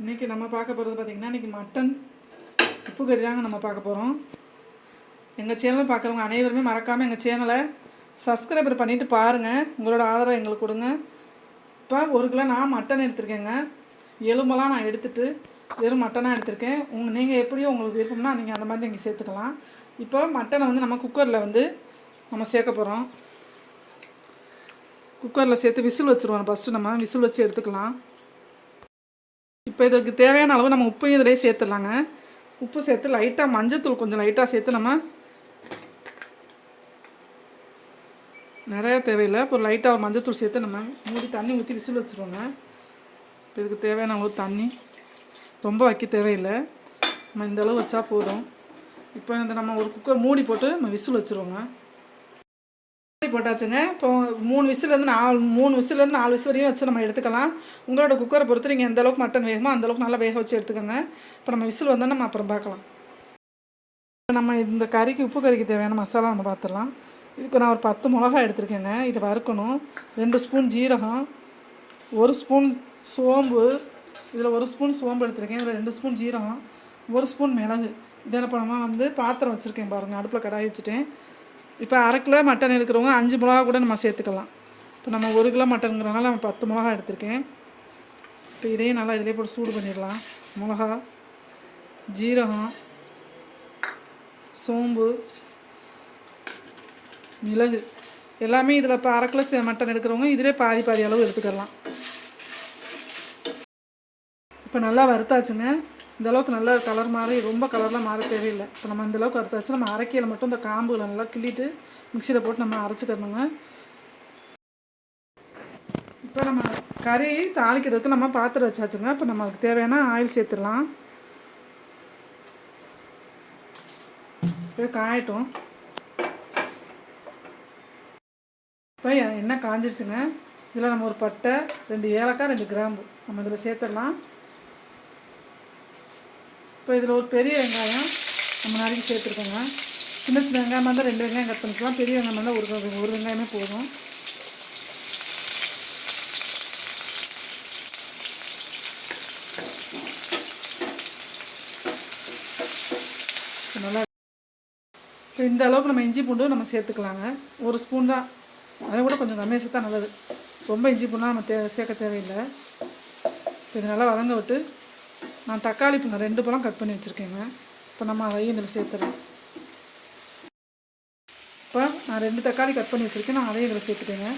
இன்றைக்கி நம்ம பார்க்க போகிறது பார்த்திங்கன்னா இன்றைக்கி மட்டன் உப்பு கறி தாங்க நம்ம பார்க்க போகிறோம் எங்கள் சேனலை பார்க்குறவங்க அனைவருமே மறக்காமல் எங்கள் சேனலை சப்ஸ்கிரைபர் பண்ணிவிட்டு பாருங்கள் உங்களோட ஆதரவை எங்களுக்கு கொடுங்க. இப்போ ஒரு கிலோ நான் மட்டன் எடுத்திருக்கேங்க. எலும்பெல்லாம் நான் எடுத்துட்டு வெறும் மட்டனாக எடுத்திருக்கேன். உங்கள் நீங்கள் எப்படியோ உங்களுக்கு விருப்பம்னா நீங்கள் அந்த மாதிரி நீங்கள் சேர்த்துக்கலாம். இப்போ மட்டனை வந்து நம்ம குக்கரில் வந்து நம்ம சேர்க்க போகிறோம் குக்கரில் சேர்த்து விசில் வச்சுருவோம் ஃபஸ்ட்டு நம்ம. விசில் வச்சு எடுத்துக்கலாம். இப்போ இதுக்கு தேவையான அளவு நம்ம உப்பையும் இதிலே சேர்த்துடலாங்க. உப்பு சேர்த்து லைட்டாக மஞ்சத்தூள் கொஞ்சம் லைட்டாக சேர்த்து நம்ம நிறையா தேவையில்லை. இப்போ லைட்டாக ஒரு மஞ்சத்தூள் சேர்த்து நம்ம மூடி தண்ணி ஊற்றி விசில் வச்சுருவோங்க. இப்போ இதுக்கு தேவையான அளவு தண்ணி. ரொம்ப வைக்க தேவையில்லை. நம்ம இந்த அளவு வச்சா போதும். இப்போ இந்த நம்ம ஒரு குக்கர் மூடி போட்டு நம்ம விசில் வச்சுருவோங்க. போட்டாச்சுங்க. இப்போ மூணு விசிலேருந்து நாலு மூணு விசிலேருந்து நாலு விசில் வரையும் வச்சு நம்ம எடுத்துக்கலாம். உங்களோட குக்கரை பொறுத்து நீங்கள் எந்த அளவுக்கு மட்டன் வேகமோ அந்தளவுக்கு நல்லா வேக வச்சு எடுத்துக்கோங்க. இப்போ நம்ம விசில் வந்தால் நம்ம அப்புறம் பார்க்கலாம். இப்போ நம்ம இந்த கறிக்கு உப்பு கறிக்கு தேவையான மசாலா நம்ம பார்த்துடலாம். இதுக்கு நான் ஒரு பத்து மிளகா எடுத்திருக்கேங்க. இதை வறுக்கணும். ரெண்டு ஸ்பூன் ஜீரகம் ஒரு ஸ்பூன் சோம்பு இதில் ஒரு ஸ்பூன் சோம்பு எடுத்திருக்கேன். இதில் ரெண்டு ஸ்பூன் ஜீரகம் ஒரு ஸ்பூன் மிளகு. இதை பணமாக வந்து பாத்திரம் வச்சுருக்கேன் பாருங்கள் அடுப்பில் கடாய் வச்சுட்டேன். இப்போ அரை கிலோ மட்டன் எடுக்கிறவங்க அஞ்சு மிளகா கூட நம்ம சேர்த்துக்கலாம். இப்போ நம்ம ஒரு கிலோ மட்டனுங்கிறனால நம்ம பத்து மிளகா எடுத்திருக்கேன். இப்போ இதையும் நல்லா இதிலே போட்டு சூடு பண்ணிடலாம். மிளகா ஜீரகம் சோம்பு மிளகு எல்லாமே இதில் இப்போ அரை கிலோ சே- மட்டன் எடுக்கிறவங்க இதிலே பாதி பாதி அளவு எடுத்துக்கலாம். இப்போ நல்லா வறுத்தாச்சுங்க. இந்த அளவுக்கு நல்லா கலர் மாறி ரொம்ப கலர்லாம் மாற தேவையில்லை. இப்போ நம்ம இந்தளவுக்கு அளவுக்கு வறுத்தாச்சு நம்ம அரைக்கையில் மட்டும் இந்த காம்புகளை நல்லா கிள்ளிட்டு மிக்சியில் போட்டு நம்ம அரைச்சிக்கணுங்க இப்போ நம்ம கறி தாளிக்கிறதுக்கு நம்ம பாத்திரம் வச்சாச்சுங்க. இப்போ நமக்கு தேவையான ஆயில் சேர்த்துடலாம். இப்போ காயட்டும். இப்போ எண்ணெய் காஞ்சிருச்சுங்க. இதில் நம்ம ஒரு பட்டை ரெண்டு ஏலக்காய் ரெண்டு கிராம்பு நம்ம இதில் சேர்த்துடலாம். இப்போ இதில் ஒரு பெரிய வெங்காயம் நம்ம நறுக்கி சேர்த்துருக்கோங்க. சின்ன சின்ன வெங்காயமாக இருந்தால் ரெண்டு வெங்காயம் கட் பண்ணிக்கலாம். பெரிய வெங்காயம் இருந்தால் ஒரு ஒரு வெங்காயமே போதும். இப்போ நல்லா இப்போ இந்த அளவுக்கு நம்ம இஞ்சி பூண்டு நம்ம சேர்த்துக்கலாங்க. ஒரு ஸ்பூன் தான். அதை கூட கொஞ்சம் கம்மியாக சேர்த்தா நல்லது. ரொம்ப இஞ்சி பூண்டாக நம்ம தே சேர்க்க தேவையில்லை. இது நல்லா வதங்க விட்டு நான் தக்காளி இப்போ ரெண்டு பழம் கட் பண்ணி வச்சுருக்கேங்க. இப்போ நம்ம அதையும் இதில் சேர்த்துறேன் இப்போ நான் ரெண்டு தக்காளி கட் பண்ணி வச்சுருக்கேன். நான் அதையும் இதில் சேர்த்துட்டேங்க.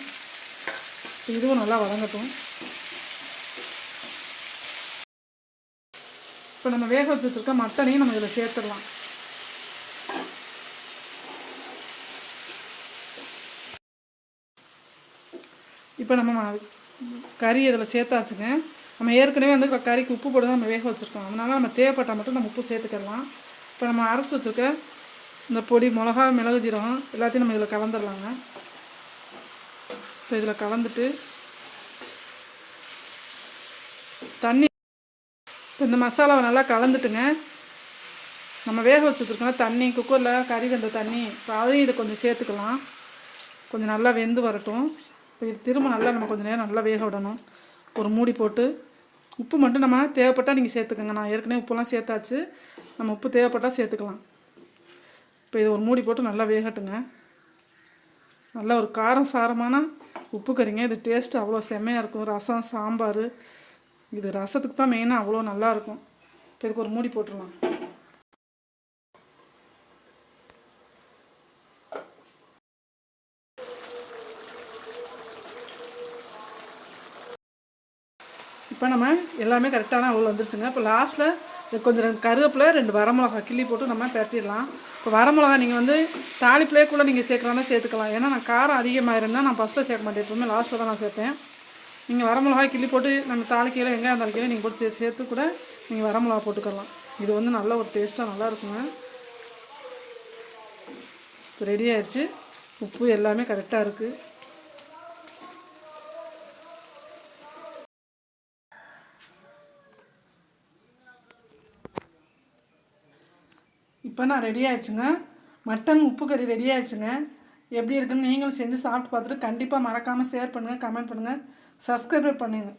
இதுவும் நல்லா வதங்கட்டும். இப்போ நம்ம வேக வச்சு வச்சுருக்க மட்டனையும் நம்ம இதில் சேர்த்துடலாம். இப்போ நம்ம கறி இதில் சேர்த்தாச்சுங்க. நம்ம ஏற்கனவே வந்து கறிக்கு உப்பு போட்டு தான் நம்ம வேக வச்சுருக்கோம். அதனால நம்ம தேவைப்பட்டால் மட்டும் நம்ம உப்பு சேர்த்துக்கலாம். இப்போ நம்ம அரைச்சி வச்சுருக்க இந்த பொடி மிளகா மிளகு ஜீரகம் எல்லாத்தையும் நம்ம இதில் கலந்துடலாங்க இப்போ இதில் கலந்துட்டு தண்ணி இப்போ இந்த மசாலாவை நல்லா கலந்துட்டுங்க. நம்ம வேக வச்சு வச்சுருக்கோம் தண்ணி குக்கரில் கறி வெந்த தண்ணி இப்போ அதையும் இதை கொஞ்சம் சேர்த்துக்கலாம். கொஞ்சம் நல்லா வெந்து வரட்டும். இப்போ இது திரும்ப நல்லா நம்ம கொஞ்சம் நேரம் நல்லா வேக விடணும். ஒரு மூடி போட்டு உப்பு மட்டும் நம்ம தேவைப்பட்டால் நீங்கள் சேர்த்துக்கோங்க. நான் ஏற்கனவே உப்புலாம் சேர்த்தாச்சு. நம்ம உப்பு தேவைப்பட்டால் சேர்த்துக்கலாம். இப்போ இதை ஒரு மூடி போட்டு நல்லா வேகட்டுங்க. நல்லா ஒரு காரம் சாரமான உப்பு கறிங்க. இது டேஸ்ட் அவ்வளோ செம்மையாக இருக்கும். ரசம் சாம்பார். இது ரசத்துக்கு தான் மெயினாக அவ்வளோ நல்லாயிருக்கும் இப்போ இதுக்கு ஒரு மூடி போட்டுடலாம். இப்போ நம்ம எல்லாமே கரெக்டான அவ்வளோ வந்துருச்சுங்க. இப்போ லாஸ்ட்டில் கொஞ்சம் ரெண்டு கருவேப்பிலை ரெண்டு வரமிளகா கிள்ளி போட்டு நம்ம பரட்டிடலாம். இப்போ வரமிளகா நீங்கள் வந்து தாளிப்பிலே கூட நீங்கள் சேர்க்கலாம்னா சேர்த்துக்கலாம். ஏன்னா நான் காரம் அதிகமாயிருந்தா நான் ஃபஸ்ட்டில் சேர்க்க மாட்டேன். எப்பவுமே லாஸ்ட்டில் தான் நான் சேர்ப்பேன். நீங்கள் வரமிளகா கிள்ளி போட்டு நம்ம தாளிக்கையில் வெங்காயம் தாளிக்கையில் நீங்கள் போட்டு சே- சேர்த்து கூட நீங்கள் வரமிளகா போட்டுக்கலாம். இது வந்து நல்ல ஒரு டேஸ்ட்டாக நல்லா இருக்குங்க. இப்போ ரெடி ஆயிடுச்சு உப்பு எல்லாமே கரெக்டாக இருக்குது இப்போ நான் ரெடி ஆயிடுச்சுங்க. மட்டன் உப்பு கறி ரெடி ஆயிடுச்சுங்க. எப்படி இருக்குன்னு நீங்களும் செஞ்சு சாப்பிட்டு பார்த்துட்டு கண்டிப்பாக மறக்காமல் ஷேர் பண்ணுங்கள் கமெண்ட் பண்ணுங்கள் சப்ஸ்கிரைப் பண்ணுங்கள்